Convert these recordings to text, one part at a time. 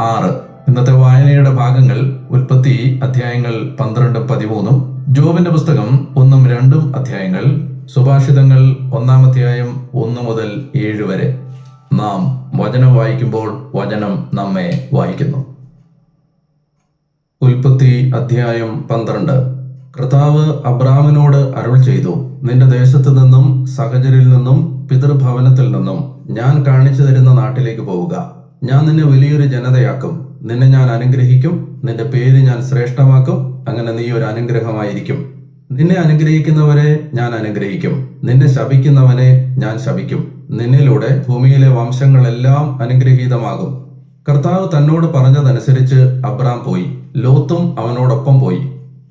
ആറ്. ഇന്നത്തെ വായനയുടെ ഭാഗങ്ങൾ ഉൽപ്പത്തി അധ്യായങ്ങൾ പന്ത്രണ്ടും പതിമൂന്നും ജോബിന്റെ പുസ്തകം ഒന്നും രണ്ടും അധ്യായങ്ങൾ സുഭാഷിതങ്ങൾ ഒന്നാം അധ്യായം ഒന്ന് മുതൽ ഏഴ് വരെ. നാം വചനം വായിക്കുമ്പോൾ വചനം നമ്മെ വായിക്കുന്നു. ഉൽപ്പത്തി അധ്യായം പന്ത്രണ്ട്. കർത്താവ് അബ്രാമിനോട് അരുൾ ചെയ്തു നിന്റെ ദേശത്ത് നിന്നും സഹചരിൽ നിന്നും പിതൃഭവനത്തിൽ നിന്നും ഞാൻ കാണിച്ചു തരുന്ന നാട്ടിലേക്ക് പോവുക. ഞാൻ നിന്നെ വലിയൊരു ജനതയാക്കും. നിന്നെ ഞാൻ അനുഗ്രഹിക്കും. നിന്റെ പേര് ഞാൻ ശ്രേഷ്ഠമാക്കും. അങ്ങനെ നീ ഒരു അനുഗ്രഹമായിരിക്കും. നിന്നെ അനുഗ്രഹിക്കുന്നവരെ ഞാൻ അനുഗ്രഹിക്കും. നിന്നെ ശപിക്കുന്നവനെ ഞാൻ ശപിക്കും. നിന്നിലൂടെ ഭൂമിയിലെ വംശങ്ങളെല്ലാം അനുഗ്രഹീതമാകും. കർത്താവ് തന്നോട് പറഞ്ഞതനുസരിച്ച് അബ്രാം പോയി. ലോത്തും അവനോടൊപ്പം പോയി.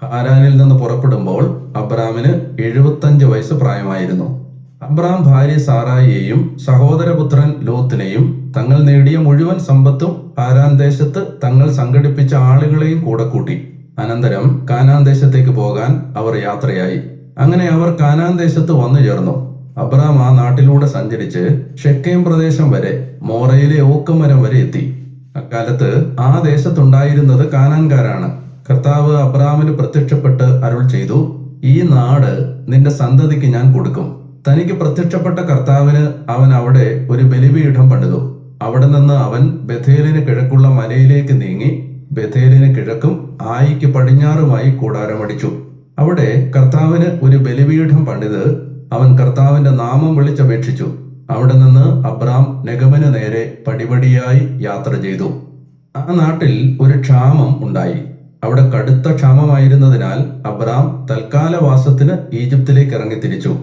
ഹാരാനിൽ നിന്ന് പുറപ്പെടുമ്പോൾ അബ്രാമിന് എഴുപത്തഞ്ച് വയസ്സ് പ്രായമായിരുന്നു. അബ്രാം ഭാര്യ സാറായിയെയും സഹോദരപുത്രൻ ലോത്തിനെയും തങ്ങൾ നേടിയ മുഴുവൻ സമ്പത്തും ആരാൻ ദേശത്ത് തങ്ങൾ സംഘടിപ്പിച്ച ആളുകളെയും കൂടെ കൂട്ടി. അനന്തരം കാനാൻ ദേശത്തേക്ക് പോകാൻ അവർ യാത്രയായി. അങ്ങനെ അവർ കാനാൻ ദേശത്ത് വന്നു ചേർന്നു. അബ്രഹാം ആ നാട്ടിലൂടെ സഞ്ചരിച്ച് ഷെക്കേം പ്രദേശം വരെ മോറയിലെ ഓക്കുമരം വരെ എത്തി. അക്കാലത്ത് ആ ദേശത്തുണ്ടായിരുന്നത് കാനാൻകാരാണ്. കർത്താവ് അബ്രാമിന് പ്രത്യക്ഷപ്പെട്ട് അരുൾ ചെയ്തു ഈ നാട് നിന്റെ സന്തതിക്ക് ഞാൻ കൊടുക്കും. തനിക്ക് പ്രത്യക്ഷപ്പെട്ട കർത്താവിന് അവൻ അവിടെ ഒരു ബലിപീഠം പണിതു. അവിടെ നിന്ന് അവൻ ബഥേലിന് കിഴക്കുള്ള മലയിലേക്ക് നീങ്ങി ബഥേലിന് കിഴക്കും ആയിക്ക് പടിഞ്ഞാറുമായി കൂടാരമടിച്ചു. അവിടെ കർത്താവിന് ഒരു ബലിപീഠം പണിത് അവൻ കർത്താവിന്റെ നാമം വിളിച്ചപേക്ഷിച്ചു. അവിടെ നിന്ന് അബ്രാം നെഗമന് നേരെ പടിപടിയായി യാത്ര ചെയ്തു. ആ നാട്ടിൽ ഒരു ക്ഷാമം ഉണ്ടായി. അവിടെ കടുത്ത ക്ഷാമമായിരുന്നതിനാൽ അബ്രാം തൽക്കാലവാസത്തിന് ഈജിപ്തിലേക്ക് ഇറങ്ങി തിരിച്ചു.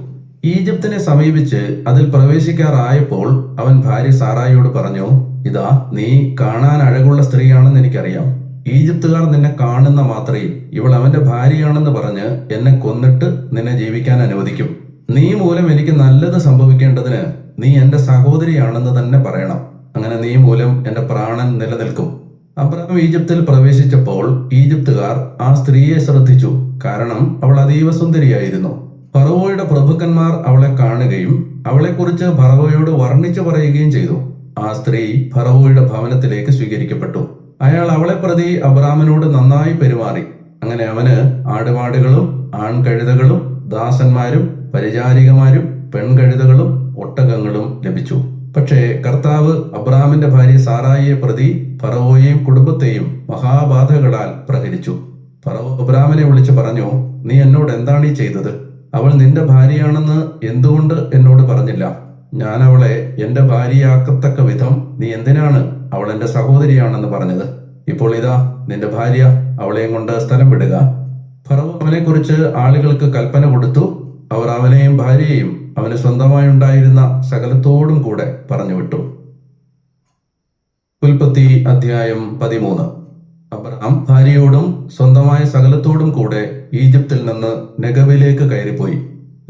ഈജിപ്തിനെ സമീപിച്ച് അതിൽ പ്രവേശിക്കാറായപ്പോൾ അവൻ ഭാര്യ സാറായിയോട് പറഞ്ഞു ഇതാ നീ കാണാൻ അഴകുള്ള സ്ത്രീയാണെന്ന് എനിക്കറിയാം. ഈജിപ്തുകാർ നിന്നെ കാണുന്ന മാത്രയിൽ ഇവൾ അവന്റെ ഭാര്യയാണെന്ന് പറഞ്ഞ് എന്നെ കൊന്നിട്ട് നിന്നെ ജീവിക്കാൻ അനുവദിക്കും. നീ മൂലം എനിക്ക് നല്ലത് സംഭവിക്കേണ്ടതിന് നീ എന്റെ സഹോദരിയാണെന്ന് തന്നെ പറയണം. അങ്ങനെ നീ മൂലം എന്റെ പ്രാണൻ നിലനിൽക്കും. അബ്രഹാം ഈജിപ്തിൽ പ്രവേശിച്ചപ്പോൾ ഈജിപ്തുകാർ ആ സ്ത്രീയെ ശ്രദ്ധിച്ചു. കാരണം അവൾ അതീവ സുന്ദരിയായിരുന്നു. ഫറവോയുടെ പ്രഭുക്കന്മാർ അവളെ കാണുകയും അവളെക്കുറിച്ച് ഫറവോയോട് വർണിച്ചു പറയുകയും ചെയ്തു. ആ സ്ത്രീ ഫറവോയുടെ ഭവനത്തിലേക്ക് സ്വീകരിക്കപ്പെട്ടു. അയാൾ അവളെ പ്രതി അബ്രാമിനോട് നന്നായി പെരുമാറി. അങ്ങനെ അവന് ആടുപാടുകളും ആൺകഴുതകളും ദാസന്മാരും പരിചാരികമാരും പെൺകഴുതകളും ഒട്ടകങ്ങളും ലഭിച്ചു. പക്ഷേ കർത്താവ് അബ്രാമിന്റെ ഭാര്യ സാറായിയെ പ്രതി ഫറവോയെയും കുടുംബത്തെയും മഹാബാധകളാൽ പ്രഹരിച്ചു. ഫറവോ അബ്രാമിനെ വിളിച്ചു പറഞ്ഞു നീ എന്നോട് എന്താണ് ഈ ചെയ്തത്? അവൾ നിന്റെ ഭാര്യയാണെന്ന് എന്തുകൊണ്ട് എന്നോട് പറഞ്ഞില്ല? ഞാൻ അവളെ എന്റെ ഭാര്യയാക്കത്തക്ക വിധം നീ എന്തിനാണ് അവൾ എന്റെ സഹോദരിയാണെന്ന് പറഞ്ഞത്? ഇപ്പോൾ ഇതാ നിന്റെ ഭാര്യ അവളെയും കൊണ്ട് സ്ഥലം വിടുക. ഫറവ് അവനെ കുറിച്ച് ആളുകൾക്ക് കൽപ്പന കൊടുത്തു. അവർ അവനെയും ഭാര്യയെയും അവന് സ്വന്തമായി ഉണ്ടായിരുന്ന സകലത്തോടും കൂടെ പറഞ്ഞു വിട്ടു ഉൽപ്പത്തി അധ്യായം പതിമൂന്ന്. അബ്രഹാം ഭാര്യയോടും സ്വന്തമായ സകലത്തോടും കൂടെ ഈജിപ്തിൽ നിന്ന് നെഗവിലേക്ക് കയറിപ്പോയി.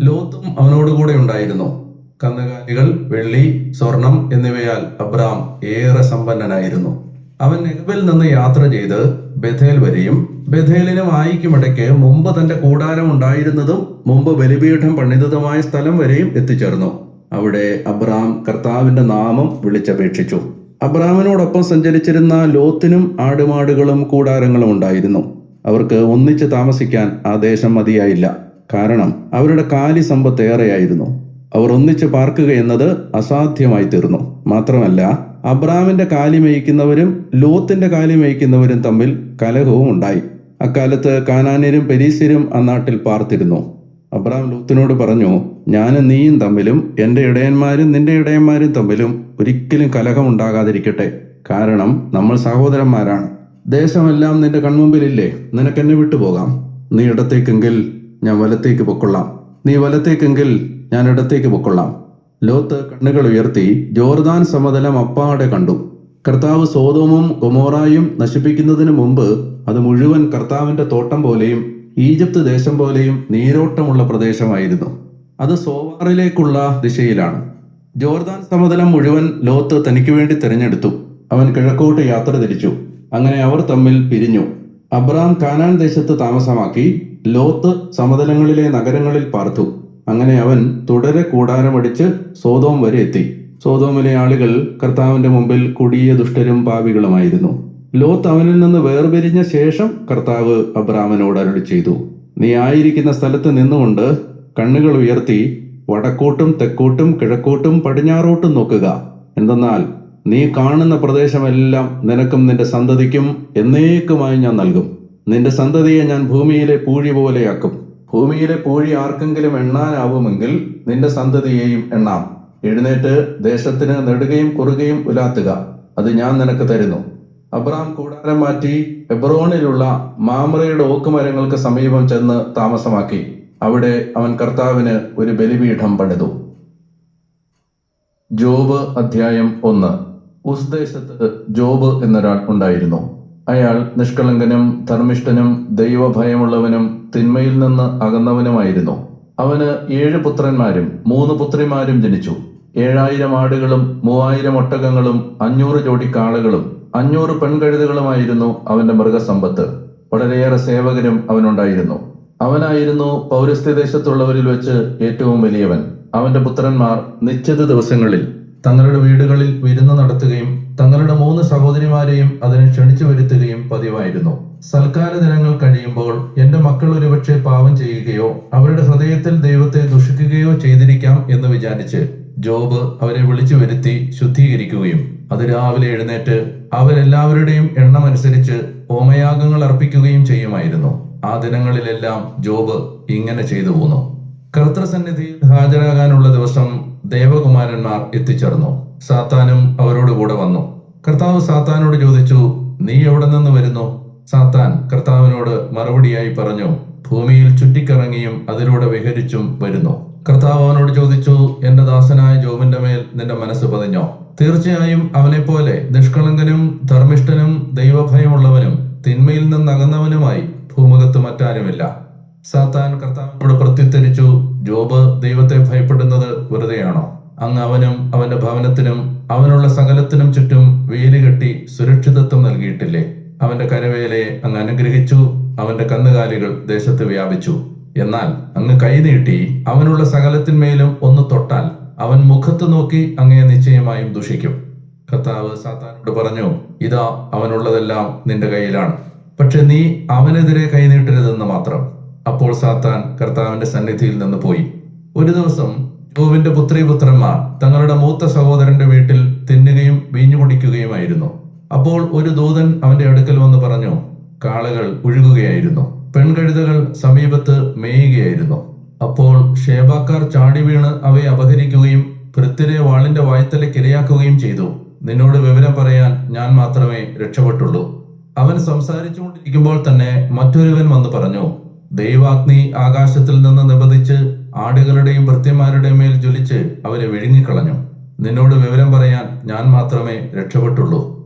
ലോത്തും അവനോടുകൂടെ ഉണ്ടായിരുന്നു. കന്നുകാലികൾ വെള്ളി സ്വർണം എന്നിവയാൽ അബ്രാം ഏറെ സമ്പന്നനായിരുന്നു. അവൻ നെഗവിൽ നിന്ന് യാത്ര ചെയ്ത് ബഥേൽ വരെയും ബഥേലിനും ആയിക്കുമിടയ്ക്ക് മുമ്പ് തന്റെ കൂടാരം ഉണ്ടായിരുന്നതും മുമ്പ് ബലിപീഠം പണിതതുമായ സ്ഥലം വരെയും എത്തിച്ചേർന്നു. അവിടെ അബ്രാം കർത്താവിന്റെ നാമം വിളിച്ചപേക്ഷിച്ചു. അബ്രാമിനോടൊപ്പം സഞ്ചരിച്ചിരുന്ന ലോത്തിനും ആടുമാടുകളും കൂടാരങ്ങളും ഉണ്ടായിരുന്നു. അവർക്ക് ഒന്നിച്ച് താമസിക്കാൻ ആ ദേശം മതിയായില്ല. കാരണം അവരുടെ കാലി സമ്പത്ത് ഏറെയായിരുന്നു. അവർ ഒന്നിച്ച് പാർക്കുക എന്നത് അസാധ്യമായി തീർന്നു. മാത്രമല്ല അബ്രാമിന്റെ കാലി മേയിക്കുന്നവരും ലോത്തിന്റെ കാലി മേയിക്കുന്നവരും തമ്മിൽ കലഹവും ഉണ്ടായി. അക്കാലത്ത് കാനാന്യരും പെരീസ്യരും ആ നാട്ടിൽ പാർത്തിരുന്നു. അബ്രാം ലൂത്തിനോട് പറഞ്ഞു ഞാനും നീയും തമ്മിലും എന്റെ ഇടയന്മാരും നിന്റെ ഇടയന്മാരും തമ്മിലും ഒരിക്കലും കലഹം ഉണ്ടാകാതിരിക്കട്ടെ. കാരണം നമ്മൾ സഹോദരന്മാരാണ്. ദേശമെല്ലാം നിന്റെ കൺമുമ്പിലില്ലേ? നിനക്കെന്നെ വിട്ടുപോകാം. നീ ഇടത്തേക്കെങ്കിൽ ഞാൻ വലത്തേക്ക് പൊക്കൊള്ളാം. നീ വലത്തേക്കെങ്കിൽ ഞാൻ ഇടത്തേക്ക് പൊക്കൊള്ളാം. ലോത്ത് കണ്ണുകൾ ഉയർത്തി ജോർദാൻ സമതലം അപ്പാടെ കണ്ടു. കർത്താവ് സോതോമും കൊമോറായും നശിപ്പിക്കുന്നതിന് മുമ്പ് അത് മുഴുവൻ കർത്താവിന്റെ തോട്ടം പോലെയും ഈജിപ്ത് ദേശം പോലെയും നീരോട്ടമുള്ള പ്രദേശമായിരുന്നു. അത് സോവാറിലേക്കുള്ള ദിശയിലാണ്. ജോർദാൻ സമതലം മുഴുവൻ ലോത്ത് തനിക്ക് വേണ്ടി തിരഞ്ഞെടുത്തു. അവൻ കിഴക്കോട്ട് യാത്ര തിരിച്ചു. അങ്ങനെ അവർ തമ്മിൽ പിരിഞ്ഞു. അബ്രാം കാനാൻ ദേശത്ത് താമസമാക്കി ലോത്ത് സമതലങ്ങളിലെ നഗരങ്ങളിൽ പാർത്തു. അങ്ങനെ അവൻ തുടരെ കൂടാരമടിച്ച് സോതോം വരെ എത്തി. സോതോമിലെ ആളുകൾ കർത്താവിന്റെ മുമ്പിൽ കൊടിയ ദുഷ്ടരും പാവികളുമായിരുന്നു ലോത്ത് അവനിൽ നിന്ന് വേർപിരിഞ്ഞ ശേഷം കർത്താവ് അബ്രാമനോട് അരുളി ചെയ്തു നീ ആയിരിക്കുന്ന സ്ഥലത്ത് നിന്നുകൊണ്ട് കണ്ണുകൾ ഉയർത്തി വടക്കോട്ടും തെക്കോട്ടും കിഴക്കോട്ടും പടിഞ്ഞാറോട്ടും നോക്കുക. എന്തെന്നാൽ നീ കാണുന്ന പ്രദേശമെല്ലാം നിനക്കും നിന്റെ സന്തതിക്കും എന്നേക്കുമായി ഞാൻ നൽകും. നിന്റെ സന്തതിയെ ഞാൻ ഭൂമിയിലെ പൂഴി പോലെയാക്കും ഭൂമിയിലെ പൂഴി ആർക്കെങ്കിലും എണ്ണാനാവുമെങ്കിൽ നിന്റെ സന്തതിയെയും എണ്ണാം. എഴുന്നേറ്റ് ദേശത്തിന് നെടുകയും കുറുകയും ഉലാത്തുക. അത് ഞാൻ നിനക്ക് തരുന്നു. അബ്രാം കൂടാരം മാറ്റി എബ്രോണിലുള്ള മാമറയുടെ ഓക്കുമരങ്ങൾക്ക് സമീപം ചെന്ന് താമസമാക്കി. അവിടെ അവൻ കർത്താവിന് ഒരു ബലിപീഠം പണിതു. ജോബ് അധ്യായം ഒന്ന്. ഉസ്ദേശത്ത് ജോബ് എന്നൊരാൾ ഉണ്ടായിരുന്നു. അയാൾ നിഷ്കളങ്കനും ധർമ്മിഷ്ഠനും ദൈവഭയമുള്ളവനും തിന്മയിൽ നിന്ന് അകന്നവനുമായിരുന്നു. അവന് ഏഴ് പുത്രന്മാരും മൂന്ന് പുത്രിമാരും ജനിച്ചു. ഏഴായിരം ആടുകളും മൂവായിരം ഒട്ടകങ്ങളും അഞ്ഞൂറ് ജോഡി കാളകളും അഞ്ഞൂറ് പെൺകഴുതുകളുമായിരുന്നു അവന്റെ മൃഗസമ്പത്ത്. വളരെയേറെ സേവകരും അവനുണ്ടായിരുന്നു. അവനായിരുന്നു പൗരസ്ത്യ ദേശത്തുള്ളവരിൽ വെച്ച് ഏറ്റവും വലിയവൻ. അവന്റെ പുത്രന്മാർ നിശ്ചിത ദിവസങ്ങളിൽ തങ്ങളുടെ വീടുകളിൽ വിരുന്ന് നടത്തുകയും തങ്ങളുടെ മൂന്ന് സഹോദരിമാരെയും അതിന് ക്ഷണിച്ചു വരുത്തുകയും പതിവായിരുന്നു. സൽക്കാര ദിനങ്ങൾ കഴിയുമ്പോൾ എന്റെ മക്കൾ ഒരുപക്ഷെ പാപം ചെയ്യുകയോ അവരുടെ ഹൃദയത്തിൽ ദൈവത്തെ ദുഷിക്കുകയോ ചെയ്തിരിക്കാം എന്ന് വിചാരിച്ച് ജോബ് അവരെ വിളിച്ചു വരുത്തി ശുദ്ധീകരിക്കുകയും അത് രാവിലെ എഴുന്നേറ്റ് അവരെല്ലാവരുടെയും എണ്ണമനുസരിച്ച് ഹോമയാഗങ്ങൾ അർപ്പിക്കുകയും ചെയ്യുമായിരുന്നു. ആ ദിനങ്ങളിലെല്ലാം ജോബ് ഇങ്ങനെ ചെയ്തു പോന്നു. കർത്തൃസന്നിധിയിൽ ഹാജരാകാനുള്ള ദിവസം ദേവകുമാരന്മാർ എത്തിച്ചേർന്നു. സാത്താനും അവരോട് കൂടെ വന്നു. കർത്താവ് സാത്താനോട് ചോദിച്ചു നീ എവിടെ നിന്ന് വരുന്നു? സാത്താൻ കർത്താവിനോട് മറുപടിയായി പറഞ്ഞു ഭൂമിയിൽ ചുറ്റിക്കറങ്ങിയും അതിലൂടെ വിഹരിച്ചും വരുന്നു. കർത്താവ് അവനോട് ചോദിച്ചു എന്റെ ദാസനായ ജോബിന്റെ മേൽ നിന്റെ മനസ്സ് പതിഞ്ഞോ? തീർച്ചയായും അവനെപ്പോലെ നിഷ്കളങ്കനും ധർമ്മിഷ്ഠനും ദൈവഭയമുള്ളവനും തിന്മയിൽ നിന്നകന്നവനുമായി ഭൂമുഖത്ത് മറ്റാരുമില്ല. സാത്താൻ കർത്താവിനോട് പ്രത്യുത്തരിച്ചു ജോബ് ദൈവത്തെ ഭയപ്പെടുന്നത് വെറുതെയാണോ? അങ്ങ് അവനും അവന്റെ ഭവനത്തിനും അവനുള്ള സകലത്തിനും ചുറ്റും വേലി കെട്ടി സുരക്ഷിതത്വം നൽകിയിട്ടില്ലേ? അവന്റെ കരവേലയെ അങ്ങ് അനുഗ്രഹിച്ചു അവന്റെ കന്നുകാലികൾ ദേശത്ത് വ്യാപിച്ചു. എന്നാൽ അങ്ങ് കൈനീട്ടി അവനുള്ള സകലത്തിന്മേലും ഒന്ന് തൊട്ടാൽ അവൻ മുഖത്ത് നോക്കി അങ്ങയെ നിശ്ചയമായും ദുഷിക്കും. കർത്താവ് സാത്താനോട് പറഞ്ഞു ഇതാ അവനുള്ളതെല്ലാം നിന്റെ കയ്യിലാണ്. പക്ഷെ നീ അവനെതിരെ കൈനീട്ടരുതെന്ന് മാത്രം. അപ്പോൾ സാത്താൻ കർത്താവിന്റെ സന്നിധിയിൽ നിന്ന് പോയി. ഒരു ദിവസം ജോവിന്റെ പുത്രിപുത്രന്മാർ തങ്ങളുടെ മൂത്ത സഹോദരന്റെ വീട്ടിൽ തിന്നുകയും വീഞ്ഞു കുടിക്കുകയുമായിരുന്നു. അപ്പോൾ ഒരു ദൂതൻ അവന്റെ അടുക്കൽ വന്ന് പറഞ്ഞു കാളകൾ ഒഴുകുകയായിരുന്നു പെൺകഴുതകൾ സമീപത്ത് മേയുകയായിരുന്നു. അപ്പോൾ ഷേബാക്കാർ ചാടി വീണ് അവയെ അപഹരിക്കുകയും പൃഥ്വിരെ വാളിന്റെ വായ്ത്തലയ്ക്ക് ഇരയാക്കുകയും ചെയ്തു. നിന്നോട് വിവരം പറയാൻ ഞാൻ മാത്രമേ രക്ഷപ്പെട്ടുള്ളൂ. അവൻ സംസാരിച്ചുകൊണ്ടിരിക്കുമ്പോൾ തന്നെ മറ്റൊരുവൻ വന്ന് പറഞ്ഞു ദൈവാഗ്നി ആകാശത്തിൽ നിന്ന് നിബന്ധിച്ച് ആടുകളുടെയും ഭൃത്യന്മാരുടെയും മേൽ ജ്വലിച്ച് അവരെ വിഴുങ്ങിക്കളഞ്ഞു. നിന്നോട് വിവരം പറയാൻ ഞാൻ മാത്രമേ രക്ഷപ്പെട്ടുള്ളൂ.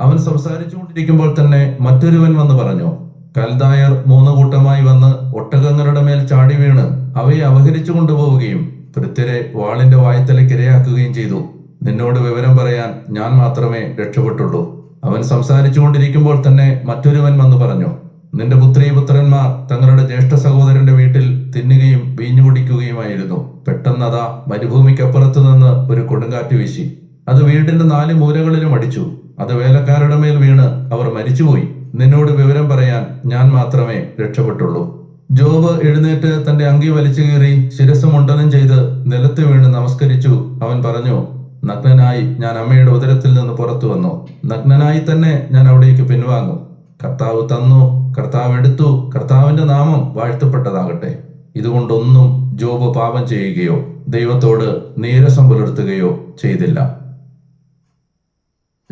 അവൻ സംസാരിച്ചുകൊണ്ടിരിക്കുമ്പോൾ തന്നെ മറ്റൊരുവൻ വന്ന് പറഞ്ഞു കൽദായർ മൂന്ന് കൂട്ടമായി വന്ന് ഒട്ടകങ്ങളുടെ മേൽ ചാടി വീണ് അവയെ അവഹരിച്ചു കൊണ്ടുപോവുകയും പൃഥ്വരെ വാളിന്റെ വായ്ത്തലയ്ക്ക് ഇരയാക്കുകയും ചെയ്തു. നിന്നോട് വിവരം പറയാൻ ഞാൻ മാത്രമേ രക്ഷപ്പെട്ടുള്ളൂ. അവൻ സംസാരിച്ചുകൊണ്ടിരിക്കുമ്പോൾ തന്നെ മറ്റൊരുവൻ വന്ന് പറഞ്ഞു നിന്റെ പുത്രീ പുത്രന്മാർ തങ്ങളുടെ ജ്യേഷ്ഠ സഹോദരന്റെ വീട്ടിൽ തിന്നുകയും വീഞ്ഞു കുടിക്കുകയുമായിരുന്നു. പെട്ടെന്നതാ മരുഭൂമിക്കപ്പുറത്തു നിന്ന് ഒരു കൊടുങ്കാറ്റ് വീശി. അത് വീടിന്റെ നാല് മൂലകളിലും അടിച്ചു. അത് വേലക്കാരുടെ മേൽ വീണ് അവർ മരിച്ചുപോയി. നിന്നോട് വിവരം പറയാൻ ഞാൻ മാത്രമേ രക്ഷപ്പെട്ടുള്ളൂ. ജോബ് എഴുന്നേറ്റ് തന്റെ അങ്കി വലിച്ചു കീറി ശിരസ് മുണ്ടനം ചെയ്ത് നിലത്ത് വീണ് നമസ്കരിച്ചു. അവൻ പറഞ്ഞു നഗ്നനായി ഞാൻ അമ്മയുടെ ഉദരത്തിൽ നിന്ന് പുറത്തു വന്നു. നഗ്നനായി തന്നെ ഞാൻ അവിടേക്ക് പിൻവാങ്ങും. കർത്താവ് തന്നു കർത്താവ് എടുത്തു കർത്താവിന്റെ നാമം വാഴ്ത്തപ്പെട്ടതാകട്ടെ. ഇതുകൊണ്ടൊന്നും ജോബ് പാപം ചെയ്യുകയോ ദൈവത്തോട് നീരസം പുലർത്തുകയോ ചെയ്തില്ല.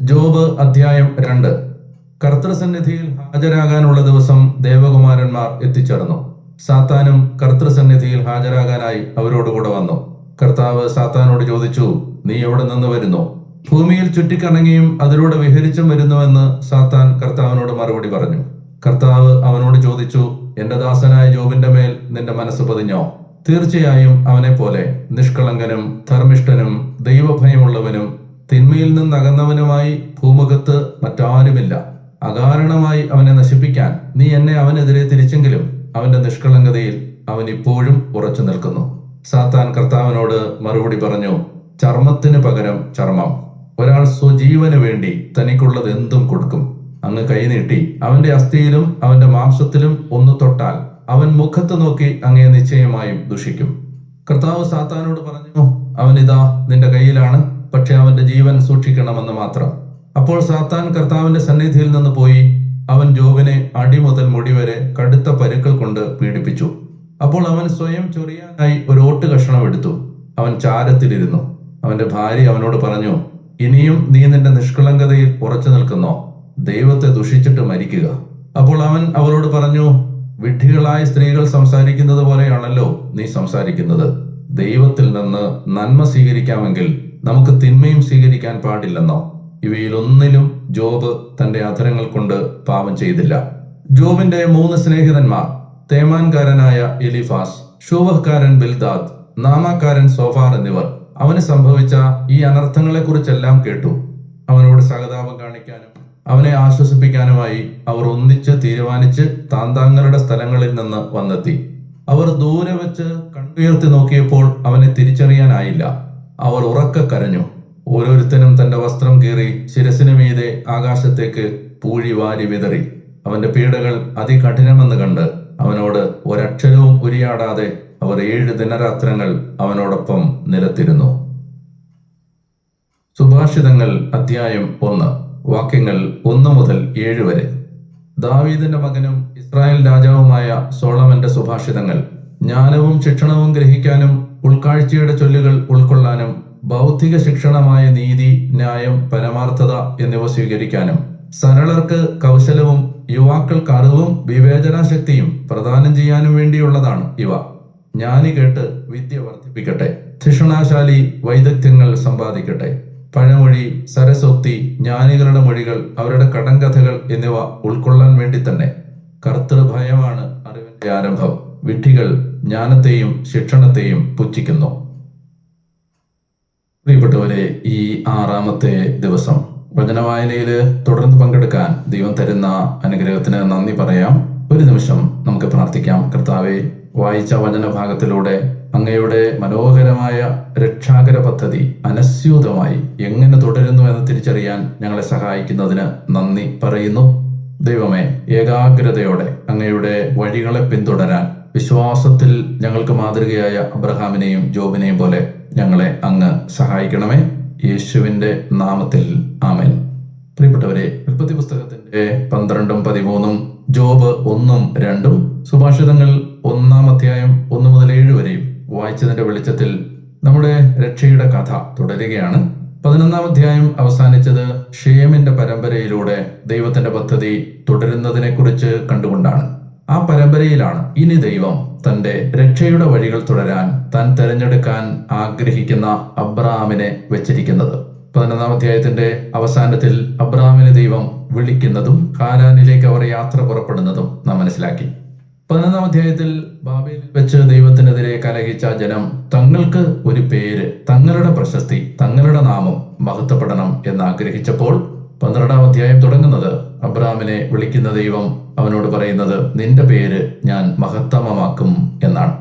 ജോബ് അധ്യായം രണ്ട്. കർത്തൃസന്നിധിയിൽ ഹാജരാകാനുള്ള ദിവസം ദേവകുമാരന്മാർ എത്തിച്ചേർന്നു. സാത്താനും കർത്തൃസന്നിധിയിൽ ഹാജരാകാനായി അവരോടുകൂടെ വന്നു. കർത്താവ് സാത്താനോട് ചോദിച്ചു നീ എവിടെ നിന്ന് വരുന്നു? ഭൂമിയിൽ ചുറ്റിക്കണങ്ങിയും അതിലൂടെ വിഹരിച്ചും വരുന്നുവെന്ന് സാത്താൻ കർത്താവിനോട് മറുപടി പറഞ്ഞു. കർത്താവ് അവനോട് ചോദിച്ചു എന്റെ ദാസനായ ജോബിന്റെ മേൽ നിന്റെ മനസ്സ് പതിഞ്ഞോ? തീർച്ചയായും അവനെ പോലെ നിഷ്കളങ്കനും ധർമ്മിഷ്ഠനും ദൈവഭയമുള്ളവനും തിന്മയിൽ നിന്ന് അകന്നവനുമായി ഭൂമുഖത്ത് മറ്റാരുമില്ല. അകാരണമായി അവനെ നശിപ്പിക്കാൻ നീ എന്നെ അവനെതിരെ തിരിച്ചെങ്കിലും അവന്റെ നിഷ്കളങ്കതയിൽ അവൻ ഇപ്പോഴും ഉറച്ചു നിൽക്കുന്നു. സാത്താൻ കർത്താവിനോട് മറുപടി പറഞ്ഞു ചർമ്മത്തിന് പകരം ചർമ്മം. ഒരാൾ സ്വജീവന് വേണ്ടി തനിക്കുള്ളത് എന്തും കൊടുക്കും. അങ്ങ് കൈനീട്ടി അവന്റെ അസ്ഥിയിലും അവന്റെ മാംസത്തിലും ഒന്ന് തൊട്ടാൽ അവൻ മുഖത്ത് നോക്കി അങ്ങേ നിശ്ചയമായും ദുഷിക്കും. കർത്താവ് സാത്താനോട് പറഞ്ഞു അവൻ ഇതാ നിന്റെ കയ്യിലാണ്. പക്ഷെ അവന്റെ ജീവൻ സൂക്ഷിക്കണമെന്ന് മാത്രം. അപ്പോൾ സാത്താൻ കർത്താവിന്റെ സന്നിധിയിൽ നിന്ന് പോയി അവൻ ജോബിനെ അടി മുതൽ മുടി വരെ കടുത്ത പരുക്കൾ കൊണ്ട് പീഡിപ്പിച്ചു. അപ്പോൾ അവൻ സ്വയം ചൊറിയാനായി ഒരു ഓട്ട് കഷണം എടുത്തു. അവൻ ചാരത്തിലിരുന്നു. അവന്റെ ഭാര്യ അവനോട് പറഞ്ഞു ഇനിയും നീ നിന്റെ നിഷ്കളങ്കതയിൽ ഉറച്ചു നിൽക്കുന്നോ? ദൈവത്തെ ദുഷിച്ചിട്ട് മരിക്കുക. അപ്പോൾ അവൻ അവരോട് പറഞ്ഞു വിഡ്ഢികളായ സ്ത്രീകൾ സംസാരിക്കുന്നത് പോലെയാണല്ലോ നീ സംസാരിക്കുന്നത്. ദൈവത്തിൽ നിന്ന് നന്മ സ്വീകരിക്കാമെങ്കിൽ നമുക്ക് തിന്മയും സ്വീകരിക്കാൻ പാടില്ലെന്നോ? ഇവയിലൊന്നിലും ജോബ് തന്റെ അധരങ്ങൾ കൊണ്ട് പാപം ചെയ്തില്ല. ജോബിന്റെ മൂന്ന് സ്നേഹിതന്മാർ തേമാൻകാരനായ എലിഫാസ് ഷൂവഹ്കാരൻ ബിൽദാദ് നാമാക്കാരൻ സോഫാർ എന്നിവർ അവന് സംഭവിച്ച ഈ അനർത്ഥങ്ങളെക്കുറിച്ചെല്ലാം കേട്ടു. അവനോട് സഹതാപം കാണിക്കാനും അവനെ ആശ്വസിപ്പിക്കാനുമായി അവർ ഒന്നിച്ച് തീരുമാനിച്ച് താന്താങ്ങളുടെ സ്ഥലങ്ങളിൽ നിന്ന് വന്നെത്തി. അവർ ദൂരെ വെച്ച് കണ്ണുയർത്തി നോക്കിയപ്പോൾ അവനെ തിരിച്ചറിയാനായില്ല. അവർ ഉറക്ക കരഞ്ഞു. ഓരോരുത്തരും തന്റെ വസ്ത്രം കീറി ശിരസിനു മീതെ ആകാശത്തേക്ക് പൂഴി വാരി വിതറി. അവന്റെ പീഡകൾ അതികഠിനമെന്ന് കണ്ട് അവനോട് ഒരക്ഷരവും ഉരിയാടാതെ അവർ ഏഴ് ദിനരാത്രങ്ങൾ അവനോടൊപ്പം നിലത്തിരുന്നു. സുഭാഷിതങ്ങൾ അധ്യായം ഒന്ന്. വാക്യങ്ങൾ ഒന്ന് മുതൽ ഏഴ് വരെ. ദാവീദിന്റെ മകനും ഇസ്രായേൽ രാജാവുമായ സോളമന്റെ സുഭാഷിതങ്ങൾ ജ്ഞാനവും ശിക്ഷണവും ഗ്രഹിക്കാനും ഉൾക്കാഴ്ചയുടെ ചൊല്ലുകൾ ഉൾക്കൊള്ളാനും ബൗദ്ധിക ശിക്ഷണമായ നീതി ന്യായം പരമാർത്ഥത എന്നിവ സ്വീകരിക്കാനും സരളർക്ക് കൗശലവും യുവാക്കൾക്ക് അറിവും വിവേചനാശക്തിയും പ്രദാനം ചെയ്യാനും വേണ്ടിയുള്ളതാണ് ഇവ. ജ്ഞാനി കേട്ട് വിദ്യ വർദ്ധിപ്പിക്കട്ടെ. ധിഷണാശാലി വൈദഗ്ധ്യങ്ങൾ സമ്പാദിക്കട്ടെ. പഴമൊഴി സരസ്വത്തി ജ്ഞാനികളുടെ മൊഴികൾ അവരുടെ കടങ്കഥകൾ എന്നിവ ഉൾക്കൊള്ളാൻ വേണ്ടി തന്നെ കർത്തൃഭയമാണ് അറിവിന്റെ ആരംഭം. വിഡ്ഢികൾ ജ്ഞാനത്തെയും ശിക്ഷണത്തെയും പുച്ഛിക്കുന്നു. പ്രിയപ്പെട്ടവരെ ഈ ആറാമത്തെ ദിവസം വചനവായനയിൽ തുടർന്ന് പങ്കെടുക്കാൻ ദൈവം തരുന്ന അനുഗ്രഹത്തിന് നന്ദി പറയാം. ഒരു നിമിഷം നമുക്ക് പ്രാർത്ഥിക്കാം. കർത്താവെ വായിച്ച വചനഭാഗത്തിലൂടെ അങ്ങയുടെ മനോഹരമായ രക്ഷാകര പദ്ധതി അനസ്യൂതമായി എങ്ങനെ തുടരുന്നു എന്ന് തിരിച്ചറിയാൻ ഞങ്ങളെ സഹായിക്കുന്നതിന് നന്ദി പറയുന്നു. ദൈവമേ ഏകാഗ്രതയോടെ അങ്ങയുടെ വഴികളെ പിന്തുടരാൻ വിശ്വാസത്തിൽ ഞങ്ങൾക്ക് മാതൃകയായ അബ്രഹാമിനെയും ജോബിനെയും പോലെ ഞങ്ങളെ അങ്ങ് സഹായിക്കണമേ. യേശുവിന്റെ നാമത്തിൽ ആമേൻ. പ്രിയപ്പെട്ടവരെ ഉൽപ്പത്തി പുസ്തകത്തിന്റെ പന്ത്രണ്ടും പതിമൂന്നും ജോബ് ഒന്നും രണ്ടും സുഭാഷിതങ്ങൾ ഒന്നാം അധ്യായം ഒന്ന് മുതൽ ഏഴ് വരെയും വായിച്ചതിന്റെ വെളിച്ചത്തിൽ നമ്മുടെ രക്ഷയുടെ കഥ തുടരുകയാണ്. പതിനൊന്നാം അധ്യായം അവസാനിച്ചത് ഷേമിന്റെ പരമ്പരയിലൂടെ ദൈവത്തിന്റെ പദ്ധതി തുടരുന്നതിനെ കുറിച്ച് കണ്ടുകൊണ്ടാണ്. ആ പരമ്പരയിലാണ് ഇനി ദൈവം തന്റെ രക്ഷയുടെ വഴികൾ തുടരാൻ താൻ തെരഞ്ഞെടുക്കാൻ ആഗ്രഹിക്കുന്ന അബ്രാമിനെ വെച്ചിരിക്കുന്നത്. പതിനൊന്നാം അധ്യായത്തിന്റെ അവസാനത്തിൽ അബ്രഹാമിനെ ദൈവം വിളിക്കുന്നതും കാരാനിലേക്ക് അവർ യാത്ര പുറപ്പെടുന്നതും നാം മനസ്സിലാക്കി. പതിനൊന്നാം അധ്യായത്തിൽ ബാബേലിൽ വെച്ച് ദൈവത്തിനെതിരെ കലഹിച്ച ജനം തങ്ങൾക്ക് ഒരു പേര് തങ്ങളുടെ പ്രശസ്തി തങ്ങളുടെ നാമം മഹത്വപ്പെടണം എന്ന് ആഗ്രഹിച്ചപ്പോൾ പന്ത്രണ്ടാം അധ്യായം തുടങ്ങുന്നത്. അബ്രാമിനെ വിളിക്കുന്ന ദൈവം അവനോട് പറയുന്നത് നിന്റെ പേര് ഞാൻ മഹത്തമമാക്കും എന്നാണ്.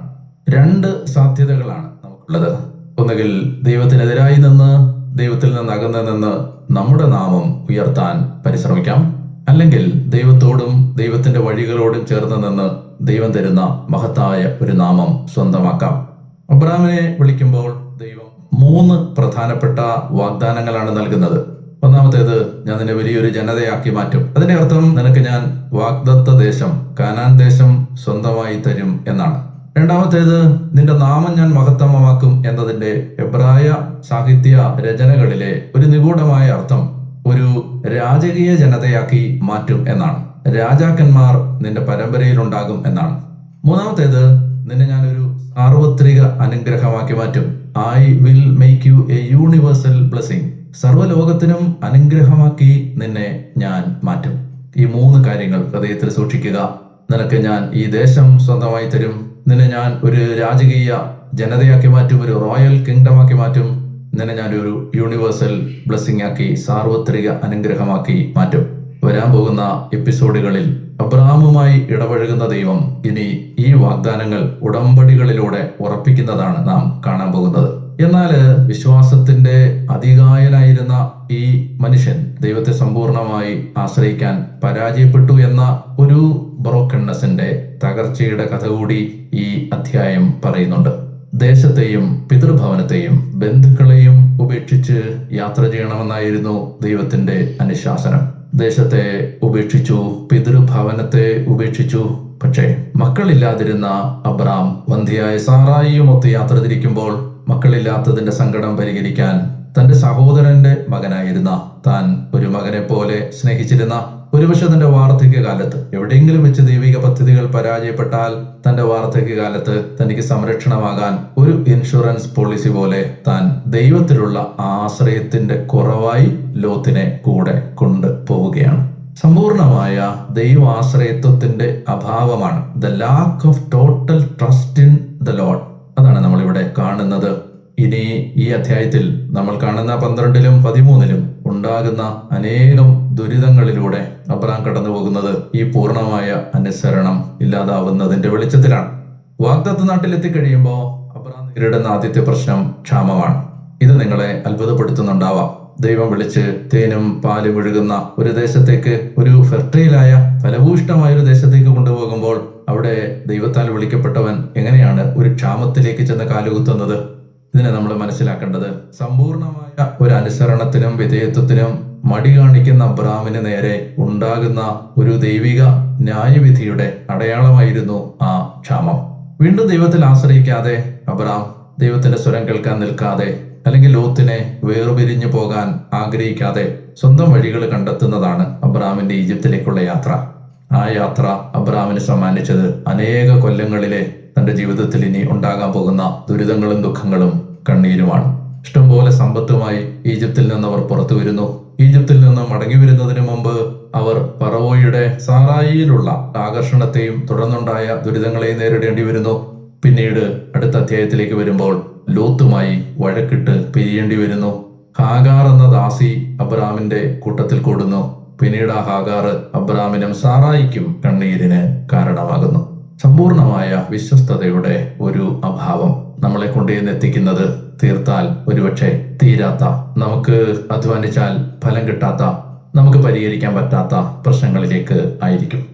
രണ്ട് സാധ്യതകളാണ് നമുക്കുള്ളത്. ഒന്നുകിൽ ദൈവത്തിനെതിരായി നിന്ന് ദൈവത്തിൽ നിന്ന് അകന്നു നിന്ന് നമ്മുടെ നാമം ഉയർത്താൻ പരിശ്രമിക്കാം. അല്ലെങ്കിൽ ദൈവത്തോടും ദൈവത്തിന്റെ വഴികളോടും ചേർന്ന് നിന്ന് ദൈവം തരുന്ന മഹത്തായ ഒരു നാമം സ്വന്തമാക്കാം. അബ്രാമിനെ വിളിക്കുമ്പോൾ ദൈവം മൂന്ന് പ്രധാനപ്പെട്ട വാഗ്ദാനങ്ങളാണ് നൽകുന്നത്. ഒന്നാമത്തേത് ഞാൻ നിന്നെ വലിയൊരു ജനതയാക്കി മാറ്റും. അതിന്റെ അർത്ഥം നിനക്ക് ഞാൻ വാഗ്ദത്ത ദേശം കാനാൻ ദേശം സ്വന്തമായി തരും എന്നാണ്. രണ്ടാമത്തേത് നിന്റെ നാമം ഞാൻ മഹത്തമമാക്കും എന്നതിന്റെ എബ്രായ സാഹിത്യ രചനകളിലെ ഒരു നിഗൂഢമായ അർത്ഥം ഒരു രാജകീയ ജനതയാക്കി മാറ്റും എന്നാണ്. രാജാക്കന്മാർ നിന്റെ പരമ്പരയിൽ ഉണ്ടാകും എന്നാണ്. മൂന്നാമത്തേത് നിന്നെ ഞാനൊരു സാർവത്രിക അനുഗ്രഹമാക്കി മാറ്റും. I will make you a universal blessing സർവലോകത്തിനും അനുഗ്രഹമാക്കി നിന്നെ ഞാൻ മാറ്റും. ഈ മൂന്ന് കാര്യങ്ങൾ ഹൃദയത്തിൽ സൂക്ഷിക്കുക. നിനക്ക് ഞാൻ ഈ ദേശം സ്വന്തമായി തരും. നിന്നെ ഞാൻ ഒരു രാജകീയ ജനതയാക്കി മാറ്റും ഒരു റോയൽ കിങ്ഡമാക്കി മാറ്റും. നിന്നെ ഞാൻ ഒരു യൂണിവേഴ്സൽ ബ്ലെസ്സിംഗ് ആക്കി സാർവത്രിക അനുഗ്രഹമാക്കി മാറ്റും. വരാൻ പോകുന്ന എപ്പിസോഡുകളിൽ അബ്രഹാമുമായി ഇടപഴകുന്ന ദൈവം ഇനി ഈ വാഗ്ദാനങ്ങൾ ഉടമ്പടികളിലൂടെ ഉറപ്പിക്കുന്നതാണ് നാം കാണാൻ പോകുന്നത്. എന്നാൽ വിശ്വാസത്തിന്റെ അധികായനായിരുന്ന ഈ മനുഷ്യൻ ദൈവത്തെ സമ്പൂർണമായി ആശ്രയിക്കാൻ പരാജയപ്പെട്ടു എന്ന ഒരു ബ്രോക്കൺനെസിന്റെ തകർച്ചയുടെ കഥ കൂടി ഈ അധ്യായം പറയുന്നുണ്ട്. ദേശത്തെയും പിതൃഭവനത്തെയും ബന്ധുക്കളെയും ഉപേക്ഷിച്ച് യാത്ര ചെയ്യണമെന്നായിരുന്നു ദൈവത്തിന്റെ അനുശാസനം. ദേശത്തെ ഉപേക്ഷിച്ചു പിതൃഭവനത്തെ ഉപേക്ഷിച്ചു. പക്ഷേ മക്കളില്ലാതിരുന്ന അബ്രാം വന്ധ്യയായ സാറായിയും ഒത്ത് യാത്ര തിരിക്കുമ്പോൾ മക്കളില്ലാത്തതിന്റെ സങ്കടം പരിഹരിക്കാൻ തന്റെ സഹോദരന്റെ മകനായിരുന്ന താൻ ഒരു മകനെ പോലെ സ്നേഹിച്ചിരുന്ന ഒരുപക്ഷെ തന്റെ വാർദ്ധക്യ കാലത്ത് എവിടെയെങ്കിലും വെച്ച് ദൈവിക പദ്ധതികൾ പരാജയപ്പെട്ടാൽ തന്റെ വാർദ്ധക്യ കാലത്ത് തനിക്ക് സംരക്ഷണമാകാൻ ഒരു ഇൻഷുറൻസ് പോളിസി പോലെ താൻ ദൈവത്തിലുള്ള ആശ്രയത്തിന്റെ കുറവായി ലോത്തിനെ കൂടെ കൊണ്ട് പോവുകയാണ്. സമ്പൂർണമായ ദൈവാശ്രയത്വത്തിന്റെ അഭാവമാണ്. The lack of total trust in the lord അതാണ് നമ്മളിവിടെ കാണുന്നത്. ഇനി ഈ അധ്യായത്തിൽ നമ്മൾ കാണുന്ന പന്ത്രണ്ടിലും പതിമൂന്നിലും ഉണ്ടാകുന്ന അനേകം ദുരിതങ്ങളിലൂടെ അബ്രാം കടന്നു പോകുന്നത് ഈ പൂർണമായ അനുസരണം ഇല്ലാതാവുന്നതിന്റെ വെളിച്ചത്തിലാണ്. വാഗ്ദത്ത് നാട്ടിലെത്തി കഴിയുമ്പോൾ അബ്രാം നേരിടുന്ന ആദ്യത്തെ പ്രശ്നം ക്ഷാമമാണ്. ഇത് നിങ്ങളെ അത്ഭുതപ്പെടുത്തുന്നുണ്ടാവാം. ദൈവം വിളിച്ച് തേനും പാലും ഒഴുകുന്ന ഒരു ദേശത്തേക്ക് ഒരു ഫെർട്ടൈലായ ഫലഭൂഷ്ടമായ ഒരു ദേശത്തേക്ക് കൊണ്ടുപോകുമ്പോൾ അവിടെ ദൈവത്താൽ വിളിക്കപ്പെട്ടവൻ എങ്ങനെയാണ് ഒരു ക്ഷാമത്തിലേക്ക് ചെന്ന് കാലുകുത്തുന്നത്? ഇതിനെ നമ്മൾ മനസ്സിലാക്കേണ്ടത് സമ്പൂർണമായ ഒരു അനുസരണത്തിനും വിധേയത്വത്തിനും മടി കാണിക്കുന്ന അബ്രാമിന് നേരെ ഉണ്ടാകുന്ന ഒരു ദൈവിക ന്യായവിധിയുടെ അടയാളമായിരുന്നു ആ ക്ഷാമം. വീണ്ടും ദൈവത്തിൽ ആശ്രയിക്കാതെ അബ്രാം ദൈവത്തിന്റെ സ്വരം കേൾക്കാൻ നിൽക്കാതെ അല്ലെങ്കിൽ ലോത്തിനെ വേർപിരിഞ്ഞു പോകാൻ ആഗ്രഹിക്കാതെ സ്വന്തം വഴികൾ കണ്ടെത്തുന്നതാണ് അബ്രാമിന്റെ ഈജിപ്തിലേക്കുള്ള യാത്ര. ആ യാത്ര അബ്രാമിന് സമ്മാനിച്ചത് അനേക കൊല്ലങ്ങളിലെ തന്റെ ജീവിതത്തിൽ ഇനി ഉണ്ടാകാൻ പോകുന്ന ദുരിതങ്ങളും ദുഃഖങ്ങളും കണ്ണീരുമാണ്. ഇഷ്ടംപോലെ സമ്പത്തുമായി ഈജിപ്തിൽ നിന്ന് അവർ പുറത്തു വരുന്നു. ഈജിപ്തിൽ നിന്ന് മടങ്ങി വരുന്നതിന് മുമ്പ് അവർ പറവോയുടെ സാറായിയിലുള്ള ആകർഷണത്തെയും തുടർന്നുണ്ടായ ദുരിതങ്ങളെയും നേരിടേണ്ടി വരുന്നു. പിന്നീട് അടുത്ത അധ്യായത്തിലേക്ക് വരുമ്പോൾ ലോത്തുമായി വഴക്കിട്ട് പിരിയേണ്ടി വരുന്നു. ഹാഗാർ എന്ന ദാസി അബ്രാമിന്റെ കൂട്ടത്തിൽ കൂടുന്നു. പിന്നീട് ആ ഹാഗാർ അബ്രാമിനും സാറായിക്കും കണ്ണീരിന് കാരണമാകുന്നു. സമ്പൂർണമായ വിശ്വസ്തതയുടെ ഒരു അഭാവം നമ്മളെ കൊണ്ടുചെന്ന് എത്തിക്കുന്നത് തീർത്താൽ ഒരുപക്ഷെ തീരാത്ത നമുക്ക് അധ്വാനിച്ചാൽ ഫലം കിട്ടാത്ത നമുക്ക് പരിഹരിക്കാൻ പറ്റാത്ത പ്രശ്നങ്ങളിലേക്ക് ആയിരിക്കും.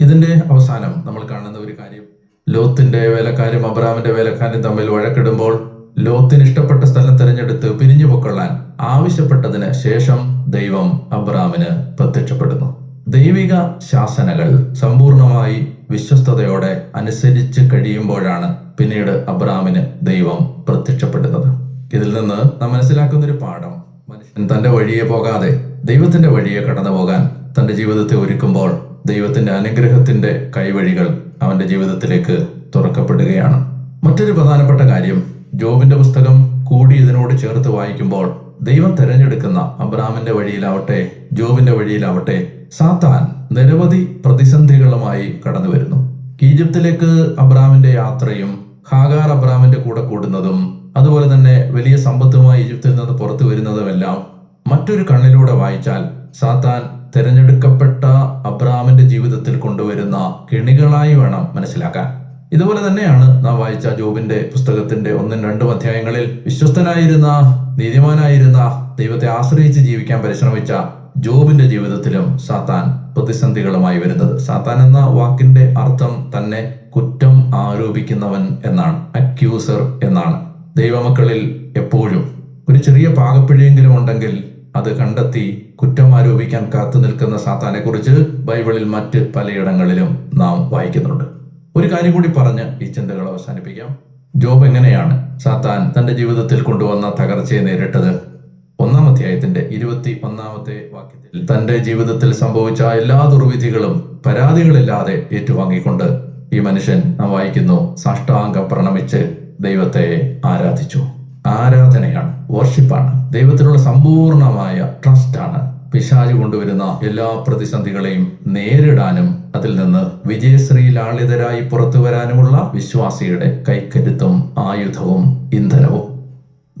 ഇതിന്റെ അവസാനം നമ്മൾ കാണുന്ന ഒരു കാര്യം ലോത്തിന്റെ വേലക്കാരും അബ്രാമിന്റെ വേലക്കാരും തമ്മിൽ വഴക്കിടുമ്പോൾ ലോത്തിന് ഇഷ്ടപ്പെട്ട സ്ഥലം തിരഞ്ഞെടുത്ത് പിരിഞ്ഞു പൊക്കൊള്ളാൻ ആവശ്യപ്പെട്ടതിന് ശേഷം ദൈവം അബ്രാമിന് പ്രത്യക്ഷപ്പെടുന്നു. ദൈവിക ശാസനകൾ സമ്പൂർണമായി വിശ്വസ്തയോടെ അനുസരിച്ച് കഴിയുമ്പോഴാണ് പിന്നീട് അബ്രാമിന് ദൈവം പ്രത്യക്ഷപ്പെടുന്നത്. ഇതിൽ നിന്ന് നാം മനസ്സിലാക്കുന്ന ഒരു പാഠം. മനുഷ്യൻ തന്റെ വഴിയെ പോകാതെ ദൈവത്തിന്റെ വഴിയെ കടന്നു പോകാൻ തന്റെ ജീവിതത്തെ ഒരുക്കുമ്പോൾ ദൈവത്തിന്റെ അനുഗ്രഹത്തിന്റെ കൈവഴികൾ അവന്റെ ജീവിതത്തിലേക്ക് തുറക്കപ്പെടുകയാണ്. മറ്റൊരു പ്രധാനപ്പെട്ട കാര്യം ജോബിന്റെ പുസ്തകം കൂടി ഇതിനോട് ചേർത്ത് വായിക്കുമ്പോൾ ദൈവം തെരഞ്ഞെടുക്കുന്ന അബ്രാമിന്റെ വഴിയിലാവട്ടെ ജോബിന്റെ വഴിയിലാവട്ടെ സാത്താൻ നിരവധി പ്രതിസന്ധികളുമായി കടന്നു വരുന്നു ഈജിപ്തിലേക്ക് അബ്രാമിന്റെ യാത്രയും ഹാഗാർ അബ്രാമിന്റെ കൂടെ കൂടുന്നതും അതുപോലെ തന്നെ വലിയ സമ്പത്തുമായി ഈജിപ്തിൽ നിന്ന് പുറത്തു വരുന്നതുമെല്ലാം മറ്റൊരു കണ്ണിലൂടെ വായിച്ചാൽ സാത്താൻ തിരഞ്ഞെടുക്കപ്പെട്ട അബ്രാമിന്റെ ജീവിതത്തിൽ കൊണ്ടുവരുന്ന കെണികളായി വേണം മനസ്സിലാക്കാൻ. ഇതുപോലെ തന്നെയാണ് നാം വായിച്ച ജോബിന്റെ പുസ്തകത്തിന്റെ ഒന്നും രണ്ടും അധ്യായങ്ങളിൽ വിശ്വസ്തനായിരുന്ന നീതിമാനായിരുന്ന ദൈവത്തെ ആശ്രയിച്ച് ജീവിക്കാൻ പരിശ്രമിച്ച ജോബിന്റെ ജീവിതത്തിലും സാത്താൻ പ്രതിസന്ധികളുമായി വരുന്നത്. സാത്താൻ എന്ന വാക്കിന്റെ അർത്ഥം തന്നെ കുറ്റം ആരോപിക്കുന്നവൻ എന്നാണ് അക്യൂസർ എന്നാണ്. ദൈവമക്കളിൽ എപ്പോഴും ഒരു ചെറിയ പാകപ്പിഴയെങ്കിലും ഉണ്ടെങ്കിൽ അത് കണ്ടെത്തി കുറ്റം ആരോപിക്കാൻ കാത്തു നിൽക്കുന്ന സാത്താനെ കുറിച്ച് ബൈബിളിൽ മറ്റ് പലയിടങ്ങളിലും നാം വായിക്കുന്നുണ്ട്. ഒരു കാര്യം കൂടി പറഞ്ഞ് ഈ ചിന്തകൾ അവസാനിപ്പിക്കാം. ജോബ് എങ്ങനെയാണ് സാത്താൻ തന്റെ ജീവിതത്തിൽ കൊണ്ടുവന്ന തകർച്ചയെ നേരിട്ടത്? ഒന്നാം അധ്യായത്തിന്റെ ഇരുപത്തി ഒന്നാമത്തെ വാക്യത്തിൽ തന്റെ ജീവിതത്തിൽ സംഭവിച്ച എല്ലാ ദുർവിധികളും പരാതികളില്ലാതെ ഏറ്റുവാങ്ങിക്കൊണ്ട് ഈ മനുഷ്യൻ നാം വായിക്കുന്നു. സാഷ്ടാംഗം പ്രണമിച്ച് ദൈവത്തെ ആരാധിച്ചു. ആരാധനയാണ് വർഷിപ്പാണ് ദൈവത്തിനുള്ള സമ്പൂർണമായ ട്രസ്റ്റ് ആണ്. പിശാജ് കൊണ്ടുവരുന്ന എല്ലാ പ്രതിസന്ധികളെയും നേരിടാനും അതിൽ നിന്ന് വിജയശ്രീ ലാളിതരായി പുറത്തു വരാനുമുള്ള വിശ്വാസിയുടെ കൈക്കരുത്തും ആയുധവും ഇന്ധനവും.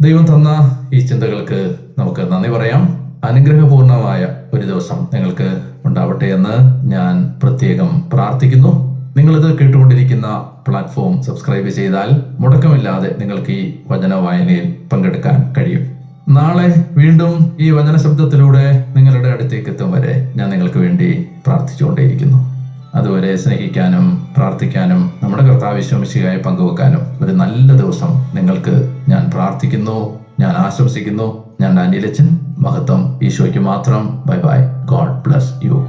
ദൈവം തന്ന ഈ ചിന്തകൾക്ക് നമുക്ക് നന്ദി പറയാം. അനുഗ്രഹപൂർണമായ ഒരു ദിവസം നിങ്ങൾക്ക് ഉണ്ടാവട്ടെ എന്ന് ഞാൻ പ്രത്യേകം പ്രാർത്ഥിക്കുന്നു. നിങ്ങളിത് കേട്ടുകൊണ്ടിരിക്കുന്ന പ്ലാറ്റ്ഫോം സബ്സ്ക്രൈബ് ചെയ്താൽ മുടക്കമില്ലാതെ നിങ്ങൾക്ക് ഈ വചന വായനയിൽ പങ്കെടുക്കാൻ കഴിയും. നാളെ വീണ്ടും ഈ വചന ശബ്ദത്തിലൂടെ നിങ്ങളുടെ അടുത്തേക്ക് എത്തും വരെ ഞാൻ നിങ്ങൾക്ക് വേണ്ടി പ്രാർത്ഥിച്ചുകൊണ്ടേയിരിക്കുന്നു. അതുവരെ സ്നേഹിക്കാനും പ്രാർത്ഥിക്കാനും നമ്മുടെ കർത്താവിശ്വമിശിയായി പങ്കുവെക്കാനും ഒരു നല്ല ദിവസം നിങ്ങൾക്ക് ഞാൻ പ്രാർത്ഥിക്കുന്നു ഞാൻ ആശംസിക്കുന്നു. ഞാൻ ഡാനിയലച്ചൻ. മഹത്വം ഈശോയ്ക്ക് മാത്രം. Bye bye. God bless you.